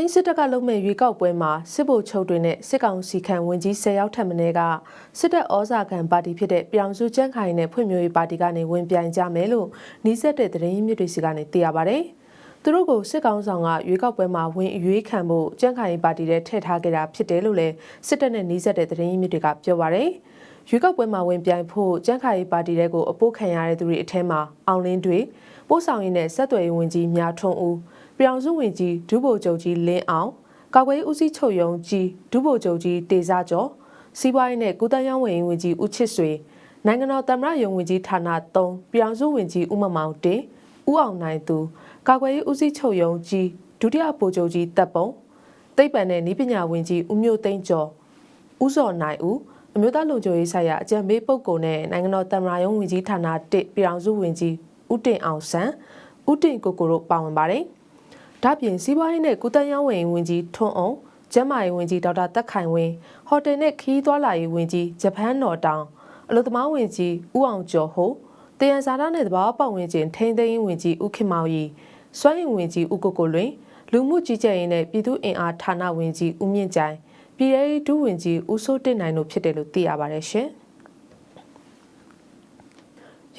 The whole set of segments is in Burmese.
သိန်းစစ်တပ်ကလုံမဲ့ရွေးကောက်ပွဲမှာစစ်ဗိုလ်ချုပ်တွေနဲ့စစ်ကောင်စီခံဝင်ကြီး10ရောက်ထပ်မင်းကစစ်တပ်ဩဇာခံပါတီဖြစ်တဲ့ပြောင်စုကျန်းခိုင်နဲ့ဖွံ့ဖြိုးရေးပါတီကနေဝင်ပြိုင်ကြမယ်လို့နှီးစက်တဲ့သတင်းရင်းမြစ်တွေစီကနေသိရပါဗျ။သူတို့ကိုစစ်ကောင်ဆောင်ကရွေးကောက်ပွဲမှာဝင်အရွေးခံဖို့ကျန်းခိုင်ပါတီထဲထည့်ထားခဲ့တာဖြစ်တယ်လို့လည်းစစ်တပ်နဲ့နှီးစက်တဲ့သတင်းရင်းမြစ်တွေကပြောပါဗျ။ရွေးကောက်ပွဲမှာဝင်ပြိုင်ဖို့ကျန်းခိုင်ပါတီတဲကိုအပိုးခံရတဲ့သူတွေအထက်မှာအောင်လင်းတွေပို့ဆောင်ရင်းနဲ့ဆက်သွယ်ရေးဝန်ကြီးမြထွန်းဦး ပြောင်စုဝင်ကြီးဒုဗိုလ်ချုပ်ကြီးလင်းအောင်ကာကွယ်ဦးစီးချုပ်ရုံးကြီးဒုဗိုလ်ချုပ်ကြီးတေစာကျော်စီးပွားရေးနဲ့ကုသရေးဝန်ကြီးဝန်ကြီးဦးချစ်ဆွေနိုင်ငံတော်သမ္မတရုံးဝန်ကြီးဌာန3ပြောင်စုဝင်ကြီးဦးမမောင်တင်ဦးအောင်နိုင်သူကာကွယ်ရေးဦးစီးချုပ်ရုံးကြီးဒုတိယဗိုလ်ချုပ်ကြီးတပ်ပုံသိပ္ပံနဲ့နည်းပညာဝန်ကြီးဦးမျိုးသိန်းကျော်ဦးစောနိုင်ဦးအမျိုးသားလုံခြုံရေးဆိုင်ရာအကြံပေးပုဂ္ဂိုလ်နဲ့နိုင်ငံတော်သမ္မတရုံးဝန်ကြီးဌာန1ပြည်အောင်စုဝန်ကြီးဦးတင်အောင်ဆန်းဦးတင်ကိုကိုတို့ပါဝင်ပါတယ်။ ဒါပြင်စီးပွားရေးနဲ့ကုသရေးဝန်ဝင်ကြီးထွန်းအောင်ကျန်းမာရေးဝန်ကြီးဒေါက်တာတက်ခိုင်ဝင်းဟိုတယ်နဲ့ခီးသွားလာရေးဝန်ကြီးဂျပန်နော်တောင်အလို့သမားဝန်ကြီးဦးအောင်ကျော်ဟိုတယံဇာတာနဲ့တဘာပတ်ဝန်းကျင်ထိန်းသိမ်းရေးဝန်ကြီးဦးခင်မောင်ရီစွမ်းရင်ဝန်ကြီးဦးကိုကိုလွင်လူမှုကြီးကြပ်ရေးနဲ့ပြည်သူ့အင်အားဌာနဝန်ကြီးဦးမြင့်ကြိုင်ပြည်ရေးဒုဝန်ကြီးဦးစိုးတင့်နိုင်တို့ဖြစ်တယ်လို့သိရပါတယ်ရှင်။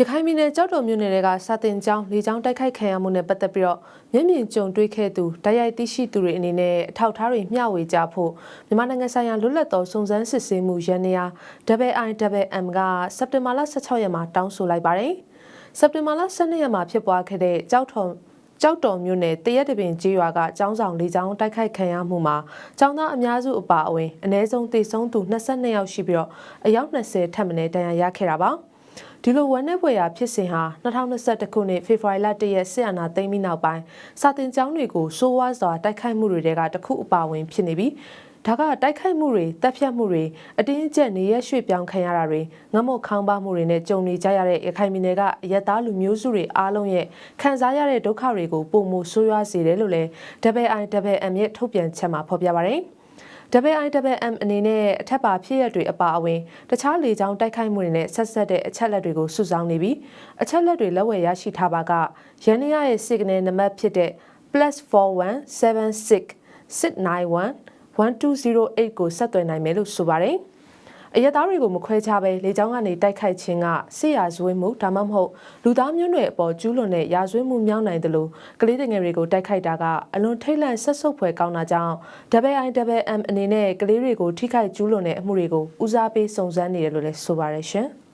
ရခိုင်ပြည်နယ်ကြောက်တော်မြို့နယ်ကစာတင်ကျောင်းလေကျောင်းတိုက်ခိုက်ခံရမှုနဲ့ပတ်သက်ပြီးတော့မျက်မြင်ကြုံတွေ့ခဲ့သူတိုက်ရိုက်သိရှိသူတွေအနေနဲ့အထောက်အထားတွေမျှဝေကြဖို့မြန်မာနိုင်ငံဆိုင်ရာလွတ်လပ်သောစုံစမ်းစစ်ဆေးမှုရန်နေရာ WIWM ကစက်တင်ဘာလ16ရက်မှာတောင်းဆိုလိုက်ပါတယ်။စက်တင်ဘာလ12ရက်မှာဖြစ်ပွားခဲ့တဲ့ကြောက်တော်ကြောက်တော်မြို့နယ်တရက်တပင်ကျေးရွာကကျောင်းဆောင်လေးကျောင်းတိုက်ခိုက်ခံရမှုမှာကျောင်းသားအများစုအပါအဝင်အ ਨੇ ဆုံးသေဆုံးသူ22ယောက်ရှိပြီးတော့အယောက်20ထပ်မံဒဏ်ရာရခဲ့တာပါ။ ဒီလိုဝမ်းနည်းဖွယ်ရာဖြစ်စဉ်ဟာ2021ခုနှစ်ဖေဖော်ဝါရီလ1ရက်စစ်အာဏာသိမ်းပြီးနောက်ပိုင်းစာတင်ကျောင်းတွေကိုစိုးဝါးစွာတိုက်ခိုက်မှုတွေကတခုအပါဝင်ဖြစ်နေပြီးဒါကတိုက်ခိုက်မှုတွေတပ်ဖြတ်မှုတွေအတင်းအကျပ်နေရရွှေ့ပြောင်းခံရတာတွေငမုတ်ခေါင်းပါမှုတွေနဲ့ကြုံနေကြရတဲ့ရခိုင်ပြည်နယ်ကရက်သားလူမျိုးစုတွေအားလုံးရဲ့ခံစားရတဲ့ဒုက္ခတွေကိုပုံမှုဆိုးရွားစေတယ်လို့လည်း WIWM ရဲ့ထုတ်ပြန်ချက်မှာဖော်ပြပါတယ်။ WIWM အနေနဲ့အထက်ပါဖြစ်ရက်တွေအပါအဝင်တခြားလေကြောင်းတိုက်ခိုက်မှုတွေနဲ့ဆက်ဆက်တဲ့အချက်လက်တွေကိုစုဆောင်းနေပြီးအချက်လက်တွေလက်ဝယ်ရရှိထားပါကရန်နီယာရဲ့ signal နံပါတ်ဖြစ်တဲ့ +4176 691 1208ကိုဆက်သွယ်နိုင်မယ်လို့ဆိုပါတယ်။ အရက်သားတွေကိုမခွဲခြားပဲလေကြောင်းကနေတိုက်ခိုက်ခြင်းကစစ်ရာဇဝတ်မှုဒါမှမဟုတ်လူသားမျိုးနွယ်အပေါ်ကျူးလွန်တဲ့ရာဇဝတ်မှုမြောက်နိုင်တယ်လို့ကလေးငယ်တွေကိုတိုက်ခိုက်တာကအလွန်ထိတ်လန့်ဆက်ဆုပ်ဖွယ်ကောင်းတာကြောင့် WIWM အနေနဲ့ကလေးတွေကိုထိခိုက်ကျူးလွန်တဲ့အမှုတွေကိုဦးစားပေးစုံစမ်းနေတယ်လို့လည်းဆိုပါရရှင်။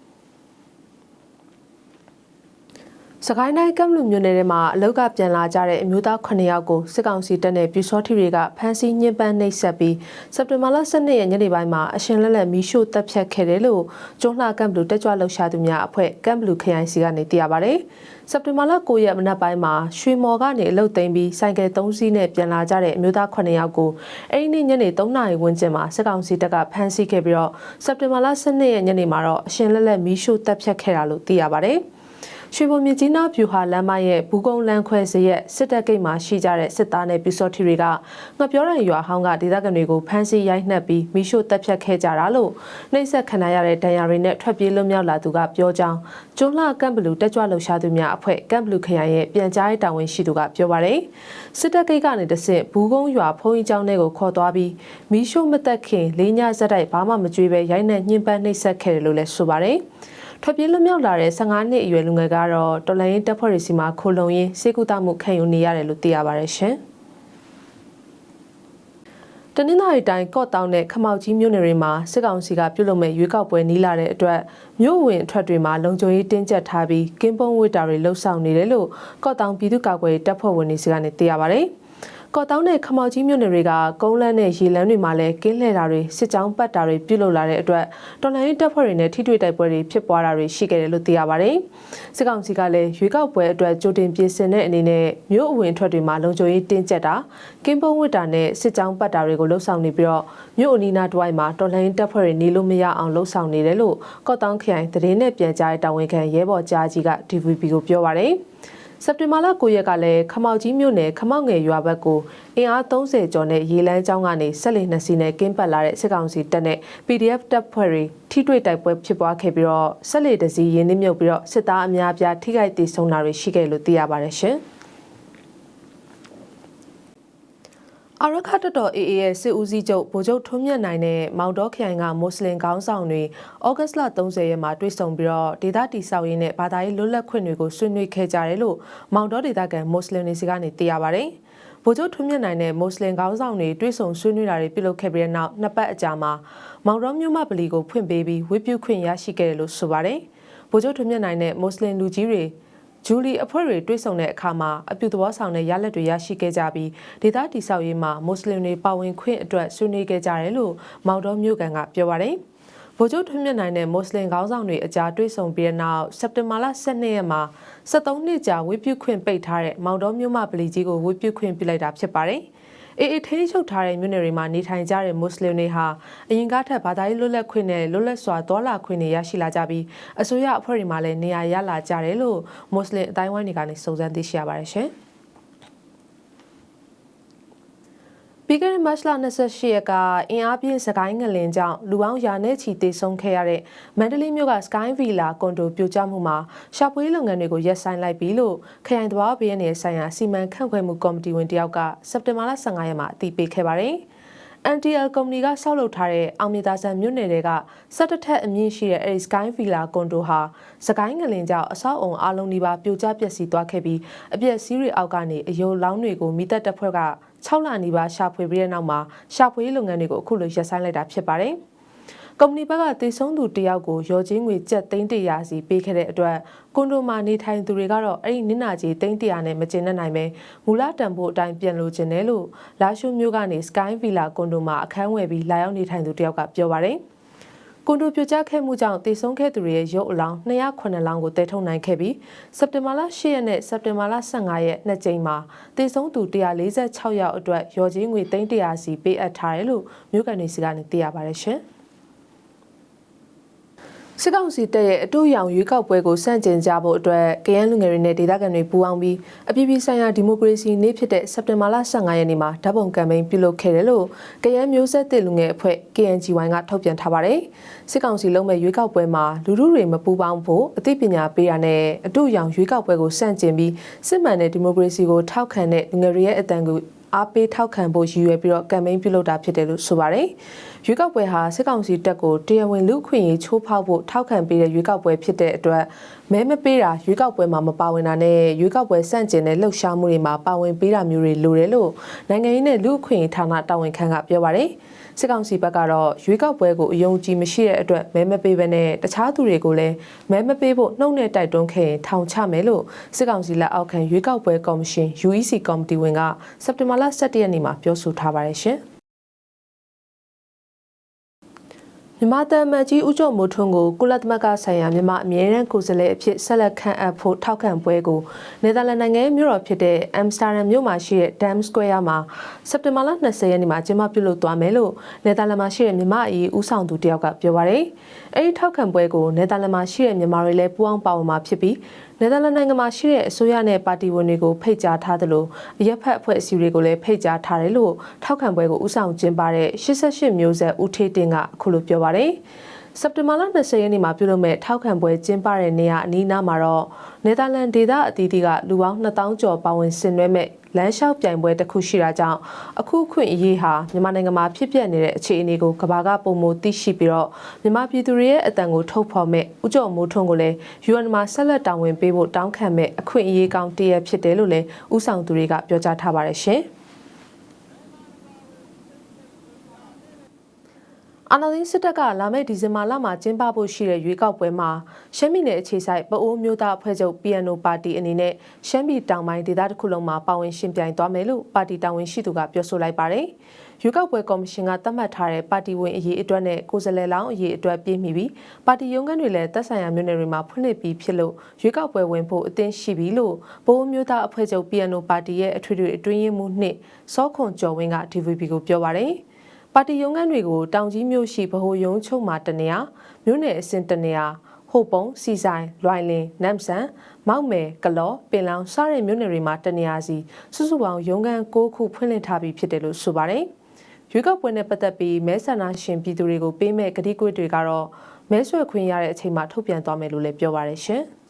စကိုင်းတိုင်းကမ်လူမြို့နယ်ထဲမှာအလောက်ကပြန်လာကြတဲ့အမျိုးသား9ယောက်ကိုစစ်ကောင်စီတပ်နဲ့ပြူစောထီတွေကဖမ်းဆီးညှဉ်းပန်းနှိပ်စက်ပြီးစက်တင်ဘာလ12ရက်ညနေပိုင်းမှာအရှင်လက်လက်မီးရှို့တပ်ဖြတ်ခဲ့တယ်လို့ကျွန်းလှကမ်ဘလူတက်ကြွလှုပ်ရှားသူများအဖွဲ့ကမ်ဘလူခရိုင်စီကနေသိရပါဗျ။စက်တင်ဘာလ9ရက်မနက်ပိုင်းမှာရွှေမော်ကနေအလုတ်သိမ်းပြီးဆိုင်ကယ်3စီးနဲ့ပြန်လာကြတဲ့အမျိုးသား9ယောက်ကိုအဲ့ဒီနေ့ညနေ3နာရီဝန်းကျင်မှာစစ်ကောင်စီတပ်ကဖမ်းဆီးခဲ့ပြီးတော့စက်တင်ဘာလ12ရက်ညနေမှာတော့အရှင်လက်လက်မီးရှို့တပ်ဖြတ်ခဲ့တာလို့သိရပါဗျ။ ရွှေဘုံမြကြီးနားဗျူဟာလမ်းမရဲ့ဘူးကုန်းလမ်းခွဲစရက်စစ်တပ်ဂိတ်မှာရှိကြတဲ့စစ်သားနဲ့ပြူစောထီတွေကငပြောရန်ရွာဟောင်းကဒေသခံတွေကိုဖမ်းဆီးရိုက်နှက်ပြီးမိရှို့တပ်ဖြတ်ခဲ့ကြတာလို့နှိမ့်ဆက်ခံရတဲ့ဒဏ်ရာတွေနဲ့ထွက်ပြေးလွတ်မြောက်လာသူကပြောကြောင်းကျွန်းလှကမ်ဘလူတက်ကြွလှုပ်ရှားသူများအဖွဲ့ကမ်ဘလူခရိုင်ရဲ့ပြန်ကြားရေးတာဝန်ရှိသူကပြောပါတယ်စစ်တပ်ဂိတ်ကနေတဆင့်ဘူးကုန်းရွာဖုံးကြီးကျောင်းထဲကိုခေါ်သွားပြီးမိရှို့မသက်ခင်လေးညဇက်တိုက်ဘာမှမကြွေးပဲရိုက်နှက်ညှဉ်းပန်းနှိပ်စက်ခဲ့တယ်လို့လည်းဆိုပါတယ် ထွက်ပြေးလွတ်မြောက်လာတဲ့15နှစ်အရွယ်လူငယ်ကတော့တော်လိုင်းတပ်ဖွဲ့တွေစီမှာခိုလုံရင်းစေကူတမှုခံယူနေရတယ်လို့သိရပါတယ်ရှင်။တနင်္သာရီတိုင်းကော့တောင်းနဲ့ခမောက်ကြီးမြို့နယ်တွေမှာစစ်ကောင်စီကပြုလုပ်မဲ့ရွေးကောက်ပွဲနီးလာတဲ့အတွက်မြို့ဝင်အထွက်တွေမှာလုံခြုံရေးတင်းကျပ်ထားပြီးကင်းပုံးဝစ်တာတွေလှုပ်ဆောင်နေတယ်လို့ကော့တောင်းပြည်သူ့ကာကွယ်ရေးတပ်ဖွဲ့ဝင်တွေစီကနေသိရပါတယ်။ ကော့တောင်းနဲ့ခမောက်ကြီးမြို့နယ်တွေကကုန်းလန်းနဲ့ရေလန်းတွေမှာလည်းကင်းလှည့်တာတွေစစ်ကြောင်းပတ်တာတွေပြုလုပ်လာတဲ့အတွက်တော်လိုင်းတပ်ဖွဲ့တွေနဲ့ထိတွေ့တိုက်ပွဲတွေဖြစ်ပွားတာတွေရှိခဲ့တယ်လို့သိရပါတယ်။စစ်ကောင်စီကလည်းရွေးကောက်ပွဲအတွက်ကြိုတင်ပြင်ဆင်တဲ့အနေနဲ့မြို့အဝင်ထွက်တွေမှာလုံခြုံရေးတင်းကျပ်တာကင်းပုံးဝစ်တာနဲ့စစ်ကြောင်းပတ်တာတွေကိုလှုပ်ဆောင်နေပြီးတော့မြို့အနီးနားတွိုင်းမှာတော်လိုင်းတပ်ဖွဲ့တွေနေလို့မရအောင်လှုပ်ဆောင်နေတယ်လို့ကော့တောင်းခရိုင်သတင်းနဲ့ပြန်ကြားရေးတာဝန်ခံရဲဘော်ကြားကြီးက DVB ကိုပြောပါတယ်။ စက်တင်ဘာလ9ရက်ကလည်းခမောက်ကြီးမြို့နယ်ခမောက်ငယ်ရွာဘက်ကိုအင်အား30ကျော်နဲ့ရေလန်းကျောင်းကနေဆက်လက်နှစ်စီးနဲ့ကင်းပတ်လာတဲ့စစ်ကောင်စီတပ်နဲ့ PDF တပ်ဖွဲ့တွေထိတွေ့တိုက်ပွဲဖြစ်ပွားခဲ့ပြီးတော့ဆက်လက်တစည်းရင်းနှီးမြုပ်ပြီးတော့စစ်သားအများအပြားထိခိုက်ဒေဆုံးတာတွေရှိခဲ့လို့သိရပါတယ်ရှင်။ အာရခတ်တော် AA ရဲ့စစ်ဦးစီးချုပ်ဗိုလ်ချုပ်ထွန်းမြတ်နိုင်နဲ့မောင်တော်ခရိုင်ကမွတ်စလင်ခေါင်းဆောင်တွေဩဂတ်စ်လ30ရက်မှာတွေ့ဆုံပြီးတော့ဒေသတိဆောက်ရေးနဲ့ဘာသာရေးလွတ်လပ်ခွင့်တွေကိုဆွေးနွေးခဲ့ကြတယ်လို့မောင်တော်ဒေသခံမွတ်စလင်တွေစီကနေသိရပါဗျ။ဗိုလ်ချုပ်ထွန်းမြတ်နိုင်နဲ့မွတ်စလင်ခေါင်းဆောင်တွေတွေ့ဆုံဆွေးနွေးတာတွေပြုလုပ်ခဲ့ပြီးတဲ့နောက်နှစ်ပတ်အကြာမှာမောင်တော်မြို့မပလီကိုဖွင့်ပေးပြီးဝိပုခွင့်ရရှိခဲ့တယ်လို့ဆိုပါတယ်။ဗိုလ်ချုပ်ထွန်းမြတ်နိုင်နဲ့မွတ်စလင်လူကြီးတွေ ဂျူလီအဖွဲ့တွေတွေ့ဆုံတဲ့အခါမှာအပြုသဘောဆောင်တဲ့ရလဒ်တွေရရှိခဲ့ကြပြီးဒေသတိဆောက်ရေးမှာမွတ်စလင်တွေပါဝင်ခွင့်အတွက်ဆွေးနွေးခဲ့ကြတယ်လို့မောင်တော်မြို့ကန်ကပြောပါတယ်။ဗိုလ်ချုပ်ထွန်းမြတ်နိုင်တဲ့မွတ်စလင်ခေါင်းဆောင်တွေအကြားတွေ့ဆုံပြီးတဲ့နောက်စက်တင်ဘာလ12ရက်မှာ73နှစ်ကြာဝေပြုခွင့်ပိတ်ထားတဲ့မောင်တော်မြို့မပလီကြီးကိုဝေပြုခွင့်ပြုလိုက်တာဖြစ်ပါတယ်။ အေးအေးထိန်းချုပ်ထားတဲ့မြို့နယ်တွေမှာနေထိုင်ကြတဲ့မွတ်စလင်တွေဟာအရင်ကထက်ဘာသာရေးလွတ်လပ်ခွင့်နဲ့လွတ်လပ်စွာသွာလာခွင့်တွေရရှိလာကြပြီးအစိုးရအဖွဲ့တွေမှာလည်းနေရာရလာကြတယ်လို့မွတ်စလင်အတိုင်းဝိုင်းတွေကနေစုံစမ်းသိရှိရပါတယ်ရှင်။ ပြီးခဲ့တဲ့မတ်လ28ရက်ကအင်အားပြင်းစကိုင်းငလင်ကြောင့်လူပေါင်းရာနဲ့ချီတေဆုံးခဲ့ရတဲ့မန္တလေးမြို့က Sky Villa ကွန်ဒိုပြိုကျမှုမှာရှာဖွေလုပ်ငန်းတွေကိုရပ်ဆိုင်းလိုက်ပြီလို့ခရိုင်သဘာဝဘေးရနယ်ဆိုင်ရာစီမံခန့်ခွဲမှုကော်မတီဝင်တယောက်ကစက်တင်ဘာလ15ရက်မှာအတည်ပြုခဲ့ပါတယ်။ NTL ကုမ္ပဏီကဆောက်လုပ်ထားတဲ့အောင်မြေသာဆန်မြို့နယ်တွေကစက်တထက်အမြင့်ရှိတဲ့အဲဒီ Sky Villa ကွန်ဒိုဟာစကိုင်းငလင်ကြောင့်အဆောက်အုံအလုံးဒီပါပြိုကျပျက်စီးသွားခဲ့ပြီးအပျက်စီးတွေအောက်ကနေအယိုလောင်းတွေကိုမိသက်တပ်ဖွဲ့က6လနီးပါးရှာဖွေပြီးတဲ့နောက်မှာရှာဖွေလုပ်ငန်းတွေကိုအခုလိုရပ်ဆိုင်းလိုက်တာဖြစ်ပါတယ်။ ကုမ္ပဏီဘက်ကတည်ဆုံးသူတယောက်ကိုရော်ချင်းငွေကျပ်သိန်း100စီပေးခဲ့တဲ့အတွက်ကွန်ဒိုမှာနေထိုင်သူတွေကတော့အဲ့ဒီနစ်နာကြီးသိန်း100နဲ့မကျင်းနိုင်ပဲမူလတန်ဖို့အတိုင်းပြန်လို့ခြင်းတယ်လို့လာရှုမျိုးကနေ Sky Villa ကွန်ဒိုမှာအခန်းဝယ်ပြီးလာရောက်နေထိုင်သူတယောက်ကပြောပါတယ်။ကွန်ဒိုပြိုကျခဲ့မှုကြောင့်တည်ဆုံးခဲ့သူတွေရဲ့ရုပ်အလောင်း209လောင်းကိုတည်ထုတ်နိုင်ခဲ့ပြီးစက်တင်ဘာလ10ရက်နဲ့စက်တင်ဘာလ15ရက်နှစ်ကြိမ်မှာတည်ဆုံးသူ146ယောက်အတွက်ရော်ကြီးငွေ300စီပေးအပ်ထားတယ်လို့မြို့ကန်နေစီကနေသိရပါတယ်ရှင်။ စစ်ကောင်စီတပ်ရဲ့အတူရောင်ရွေးကောက်ပွဲကိုစန့်ကျင်ကြဖို့အတွက်ကရန်လူငယ်တွေနဲ့ဒေသခံတွေပူးပေါင်းပြီးအပြည်ပြည်ဆိုင်ရာဒီမိုကရေစီနေ့ဖြစ်တဲ့စက်တင်ဘာလ15ရက်နေ့မှာဓာတ်ပုံကမ်ပိန်းပြုလုပ်ခဲ့တယ်လို့ကရန်မျိုးဆက်တဲ့လူငယ်အဖွဲ့ KNGY ကထုတ်ပြန်ထားပါတယ်။စစ်ကောင်စီလုံးမဲ့ရွေးကောက်ပွဲမှာလူထုတွေမပူးပေါင်းဖို့အသိပညာပေးရနဲ့အတူရောင်ရွေးကောက်ပွဲကိုစန့်ကျင်ပြီးစစ်မှန်တဲ့ဒီမိုကရေစီကိုထောက်ခံတဲ့လူငယ်တွေရဲ့အတန်ကို အားပေးထောက်ခံဖို့ရည်ရွယ်ပြီးတော့ကမ်ပိန်းပြုလုပ်တာဖြစ်တယ်လို့ဆိုပါတယ်။ရွေးကောက်ပွဲဟာစစ်ကောင်စီတပ်ကိုတရားဝင်လူခွင့်ရေးချိုးဖောက်ဖို့ထောက်ခံပေးတဲ့ရွေးကောက်ပွဲဖြစ်တဲ့အတွက်မဲမပေးတာရွေးကောက်ပွဲမှာမပါဝင်တာနဲ့ရွေးကောက်ပွဲစန့်ကျင်တဲ့လှုပ်ရှားမှုတွေမှာပါဝင်ပေးတာမျိုးတွေလိုတယ်လို့နိုင်ငံရေးနဲ့လူခွင့်ရေးဌာနတာဝန်ခံကပြောပါတယ်။ စစ်ကောင်စီဘက်ကတော့ရွေးကောက်ပွဲကိုအယုံကြည်မရှိတဲ့အတွက်မဲမပေးဘဲနဲ့တခြားသူတွေကိုလည်းမဲမပေးဖို့နှုတ်နဲ့တိုက်တွန်းခဲ့ရင်ထောင်ချမယ်လို့စစ်ကောင်စီလက်အောက်ခံရွေးကောက်ပွဲကော်မရှင် UEC ကော်မတီဝင်ကစက်တင်ဘာလ17ရက်နေ့မှာပြောဆိုထားပါတယ်ရှင်။ မြန်မာတမန်ကြီးဦးကျော်မိုးထွန်းကိုကုလသမဂ္ဂဆိုင်ရာမြန်မာအမြဲတမ်းကိုယ်စားလှယ်အဖြစ်ဆက်လက်ခန့်အပ်ဖို့ထောက်ခံပွဲကိုနယ်သာလန်နိုင်ငံမြို့တော်ဖြစ်တဲ့အမ်စတာဒမ်မြို့မှာရှိတဲ့ Dam Square မှာစက်တင်ဘာလ20ရက်နေ့မှာကျင်းပပြုလုပ်သွားမယ်လို့နယ်သာလန်မှာရှိတဲ့မြန်မာအရေးဦးဆောင်သူတယောက်ကပြောပါရယ်။အဲဒီထောက်ခံပွဲကိုနယ်သာလန်မှာရှိတဲ့မြန်မာတွေလည်းပူးပေါင်းပါဝင်မှာဖြစ်ပြီး နယ်သာလန်နိုင်ငံမှာရှိတဲ့အစိုးရနဲ့ပါတီဝင်တွေကိုဖိတ်ကြားထားသလိုအရက်ဖက်အဖွဲ့အစည်းတွေကိုလည်းဖိတ်ကြားထားတယ်လို့ထောက်ခံပွဲကိုဥဆောင်ကျင်းပတဲ့88မျိုးဆက်ဦးထေးတင်ကအခုလိုပြောပါတယ်စက်တင်ဘာလ20ရက်နေ့မှာပြုလုပ်မဲ့ထောက်ခံပွဲကျင်းပတဲ့နေရာအနီးနားမှာတော့နယ်သာလန်ဒေသအသီးသီးကလူပေါင်း2000ကျော်ပါဝင်ဆင်နွှဲမဲ့ လမ်းလျှောက်ပြိုင်ပွဲတစ်ခုရှိတာကြောင့်အခုခွင့်အရေးဟာမြန်မာနိုင်ငံမှာဖြစ်ပျက်နေတဲ့အခြေအနေကိုကဘာကပုံမသိရှိပြီးတော့မြန်မာပြည်သူတွေရဲ့အတန်ကိုထုတ်ဖော်မဲ့ဥကြော်မိုးထွန်းကိုလည်း UN မှာဆက်လက်တာဝန်ပေးဖို့တောင်းခံမဲ့အခွင့်အရေးကောင်းတရဖြစ်တယ်လို့လည်းဥဆောင်သူတွေကပြောကြားထားပါတယ်ရှင်။ အာဏာသိမ်းစစ်တပ်ကလာမယ့်ဒီဇင်ဘာလမှာကျင်းပဖို့ရှိတဲ့ရွေးကောက်ပွဲမှာရှမ်းပြည်နယ်အခြေစိုက်ပအိုးမျိုးသားအဖွဲ့ချုပ် PNO ပါတီအနေနဲ့ရှမ်းပြည်တောင်ပိုင်းဒေသတစ်ခုလုံးမှာပါဝင်ရှင်ပြိုင်သွားမယ်လို့ပါတီတာဝန်ရှိသူကပြောဆိုလိုက်ပါတယ်။ရွေးကောက်ပွဲကော်မရှင်ကသတ်မှတ်ထားတဲ့ပါတီဝင်အရေးအတွက်နဲ့ကိုယ်စားလှယ်လောင်းအရေးအတွက်ပြည့်မီပြီးပါတီရုံးခန်းတွေလည်းသက်ဆိုင်ရာမြို့နယ်တွေမှာဖွင့်လှစ်ပြီးဖြစ်လို့ရွေးကောက်ပွဲဝင်ဖို့အသင့်ရှိပြီလို့ပအိုးမျိုးသားအဖွဲ့ချုပ် PNO ပါတီရဲ့အထွေထွေအတွင်းရေးမှူးနှစ်စောခွန်ကျော်ဝင်းက DVB ကိုပြောပါတယ်။ ပါတီရုံးခန်းတွေကိုတောင်ကြီးမြို့ရှိဗဟိုရုံးချုပ်မှာတနေရာမြို့နယ်အဆင့်တနေရာဟိုပုံစီဆိုင်လွိုင်လင်နမ်ဆန်မောက်မယ်ကလောပင်လောင်စတဲ့မြို့နယ်တွေမှာတနေရာစီစုစုပေါင်းရုံးခန်း၉ခုဖွင့်လှစ်ထားပြီးဖြစ်တယ်လို့ဆိုပါတယ်။ရွေးကောက်ပွဲနဲ့ပတ်သက်ပြီးမဲဆန္ဒရှင်ပြည်သူတွေကိုပေးမဲ့ကတိကွေ့တွေကတော့မဲဆွယ်ခွင့်ရတဲ့အချိန်မှာထုတ်ပြန်သွားမယ်လို့လည်းပြောပါတယ်ရှင်။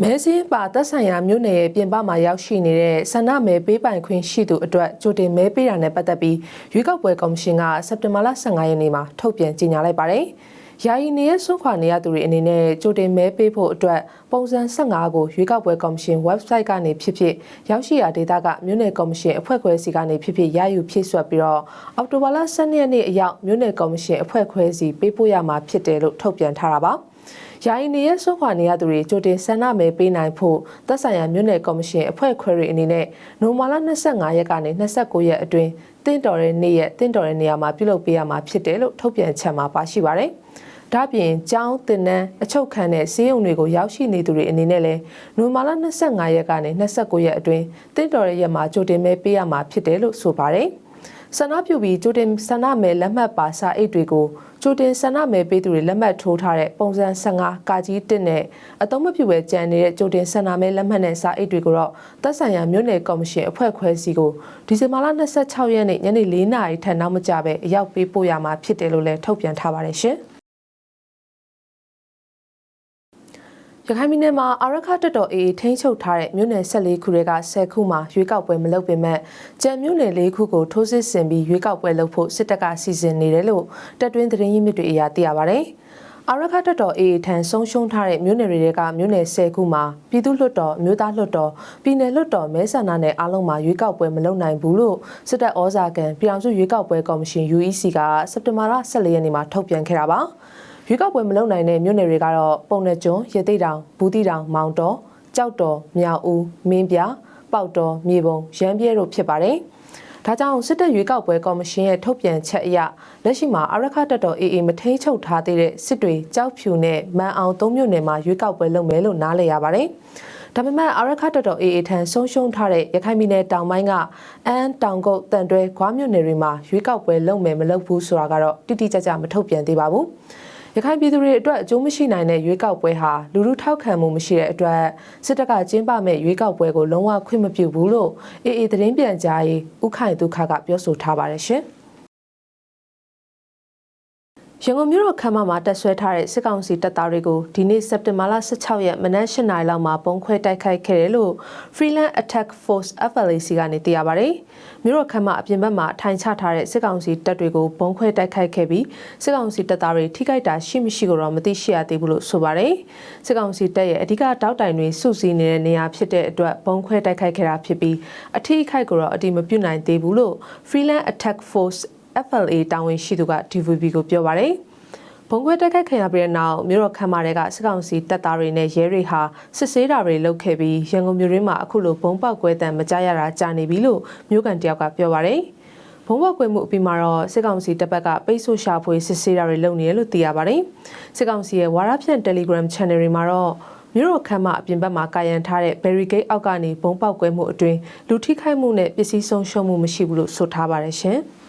မဲစင်းပါသက်ဆိုင်ရာမြို့နယ်ရဲ့ပြင်ပမှာရောက်ရှိနေတဲ့ဆန္ဒမဲပေးပိုင်ခွင့်ရှိသူအတွက်ကြိုတင်မဲပေးတာနဲ့ပတ်သက်ပြီးရွေးကောက်ပွဲကော်မရှင်ကစက်တင်ဘာလ15ရက်နေ့မှာထုတ်ပြန်ကြေညာလိုက်ပါတယ်။ယာယီနေရဆွန့်ခွာနေရသူတွေအနေနဲ့ကြိုတင်မဲပေးဖို့အတွက်ပုံစံ15ကိုရွေးကောက်ပွဲကော်မရှင် website ကနေဖြစ်ဖြစ်ရောက်ရှိရာဒေသကမြို့နယ်ကော်မရှင်အဖွဲ့ခွဲစီကနေဖြစ်ဖြစ်ရယူဖြည့်ဆွတ်ပြီးတော့အောက်တိုဘာလ12ရက်နေ့အရောက်မြို့နယ်ကော်မရှင်အဖွဲ့ခွဲစီပေးပို့ရမှာဖြစ်တယ်လို့ထုတ်ပြန်ထားတာပါ။ ယာယီနေရဆွခွာနေရသူတွေကြိုတင်ဆန္ဒမဲပေးနိုင်ဖို့သက်ဆိုင်ရာမြို့နယ်ကော်မရှင်အဖွဲ့ခွဲတွေအနေနဲ့နိုမာလာ25ရက်ကနေ29ရက်အတွင်းတင့်တော်တဲ့နေ့ရက်တင့်တော်တဲ့နေရာမှာပြုလုပ်ပေးရမှာဖြစ်တယ်လို့ထုတ်ပြန်ချက်မှာပါရှိပါတယ်။ဒါ့ပြင်ကျောင်းတင်နန်းအချုပ်ခံတဲ့စီးရုံတွေကိုရောက်ရှိနေသူတွေအနေနဲ့လည်းနိုမာလာ25ရက်ကနေ29ရက်အတွင်းတင့်တော်တဲ့ရက်မှာကြိုတင်မဲပေးရမှာဖြစ်တယ်လို့ဆိုပါတယ်။ ဆန္ဒပြုပြီးကြိုတင်ဆန္ဒမဲလက်မှတ်ပါစာအိတ်တွေကိုကြိုတင်ဆန္ဒမဲပေးသူတွေလက်မှတ်ထိုးထားတဲ့ပုံစံ15ကာကြီး1နဲ့အသုံးမပြုဘဲကြံနေတဲ့ကြိုတင်ဆန္ဒမဲလက်မှတ်နဲ့စာအိတ်တွေကိုတော့သက်ဆိုင်ရာမြို့နယ်ကော်မရှင်အဖွဲ့ခွဲစီကိုဒီဇင်ဘာလ26ရက်နေ့ညနေ4နာရီထက်နောက်မကျဘဲအရောက်ပေးပို့ရမှာဖြစ်တယ်လို့လည်းထုတ်ပြန်ထားပါတယ်ရှင်။ ရခိုင်ပြည်နယ်မှာအာရခတက်တော်အေးထိန်းချုပ်ထားတဲ့မြို့နယ်14ခုတွေက10ခုမှာရွေးကောက်ပွဲမလုပ်ပေမဲ့ကြံမြို့နယ်၄ခုကိုထိုးစစ်ဆင်ပြီးရွေးကောက်ပွဲလုပ်ဖို့စစ်တပ်ကစီစဉ်နေတယ်လို့တပ်တွင်းသတင်းရင်းမြစ်တွေအရသိရပါဗျ။အာရခတက်တော်အေးထံဆုံးရှုံးထားတဲ့မြို့နယ်တွေကမြို့နယ်10ခုမှာပြည်သူ့လွှတ်တော်မြို့သားလွှတ်တော်ပြည်နယ်လွှတ်တော်မဲဆန္ဒနယ်အားလုံးမှာရွေးကောက်ပွဲမလုပ်နိုင်ဘူးလို့စစ်တပ်ဩဇာကန်ပြည်အောင်စုရွေးကောက်ပွဲကော်မရှင် UEC ကစက်တင်ဘာလ14ရက်နေ့မှာထုတ်ပြန်ခဲ့တာပါ။ ရွေးကောက်ပွဲမလုပ်နိုင်တဲ့မြို့နယ်တွေကတော့ပုံနယ်ကျွန်းရသေးတောင်ဘူးတီတောင်မောင်တော်ကြောက်တော်မြောက်ဦးမင်းပြပေါက်တော်မြေပုံရမ်းပြဲတို့ဖြစ်ပါတယ်။ဒါကြောင့်စစ်တပ်ရွေးကောက်ပွဲကော်မရှင်ရဲ့ထုတ်ပြန်ချက်အရလက်ရှိမှာအရခတ်တပ်တော် AA မထိန်ချုပ်ထားသေးတဲ့စစ်တွေကြောက်ဖြူနဲ့မန်အောင်သုံးမြို့နယ်မှာရွေးကောက်ပွဲလုပ်မယ်လို့နားလည်ရပါတယ်။ဒါပေမဲ့အရခတ်တပ်တော် AA ထံဆုံးရှုံးထားတဲ့ရခိုင်ပြည်နယ်တောင်ပိုင်းကအန်းတောင်ကုတ်တန်တွဲခွားမြို့နယ်တွေမှာရွေးကောက်ပွဲလုပ်မယ်မလုပ်ဘူးဆိုတာကတော့တိတိကျကျမထုတ်ပြန်သေးပါဘူး။ ရခိုင်ပြည်သူတွေအတွက်အကျိုးမရှိနိုင်တဲ့ရွေးကောက်ပွဲဟာလူလူထောက်ခံမှုမရှိတဲ့အတွက်စစ်တပ်ကကျင်းပမဲ့ရွေးကောက်ပွဲကိုလုံးဝခွင့်မပြုဘူးလို့အေအေသတင်းပြန်ကြားရေးဥခိုင်ဒုက္ခကပြောဆိုထားပါတယ်ရှင်။ ရန်ကုန်မြို့တော်ခမ်းမမှာတက်ဆွဲထားတဲ့စစ်ကောင်စီတပ်သားတွေကိုဒီနေ့စက်တင်ဘာလ16ရက်မနက်၈နာရီလောက်မှာပုံခွဲတိုက်ခိုက်ခဲ့တယ်လို့ Freeland Attack Force FLAC ကနေသိရပါဗျ။မြို့တော်ခမ်းမအပြင်ဘက်မှာထိုင်ချထားတဲ့စစ်ကောင်စီတပ်တွေကိုပုံခွဲတိုက်ခိုက်ခဲ့ပြီးစစ်ကောင်စီတပ်သားတွေထိခိုက်တာရှိမရှိကိုတော့မသိရှိရသေးဘူးလို့ဆိုပါတယ်။စစ်ကောင်စီတပ်ရဲ့အဓိကတောက်တိုင်တွေစုစည်းနေတဲ့နေရာဖြစ်တဲ့အတွက်ပုံခွဲတိုက်ခိုက်ခဲ့တာဖြစ်ပြီးအထိအခိုက်ကိုတော့အတိမပြုတ်နိုင်သေးဘူးလို့ Freeland Attack Force FLA တာဝန်ရှိသူက DVB ကိုပြောပါတယ်။ဘုံခွဲတိုက်ခိုက်ခံရပြီးတဲ့နောက်မြို့တော်ခမ်းမတွေကစစ်ကောင်စီတပ်သားတွေနဲ့ရဲတွေဟာစစ်ဆေးတာတွေလုပ်ခဲ့ပြီးရန်ကုန်မြို့ရင်းမှာအခုလိုဘုံပေါက်ကွဲတံမကြရတာကြာနေပြီလို့မြို့ကန်တယောက်ကပြောပါတယ်။ဘုံပေါက်ကွဲမှုအပြီးမှာတော့စစ်ကောင်စီတပ်ဘက်ကပိတ်ဆို့ရှာဖွေစစ်ဆေးတာတွေလုပ်နေတယ်လို့သိရပါတယ်။စစ်ကောင်စီရဲ့ဝါရဖြန့် Telegram Channel တွေမှာတော့မြို့တော်ခမ်းမအပြင်ဘက်မှာကာရန်ထားတဲ့ barricade အောက်ကနေဘုံပေါက်ကွဲမှုအတွင်းလူထိခိုက်မှုနဲ့ပစ္စည်းဆုံးရှုံးမှုမရှိဘူးလို့ဆိုထားပါတယ်ရှင်။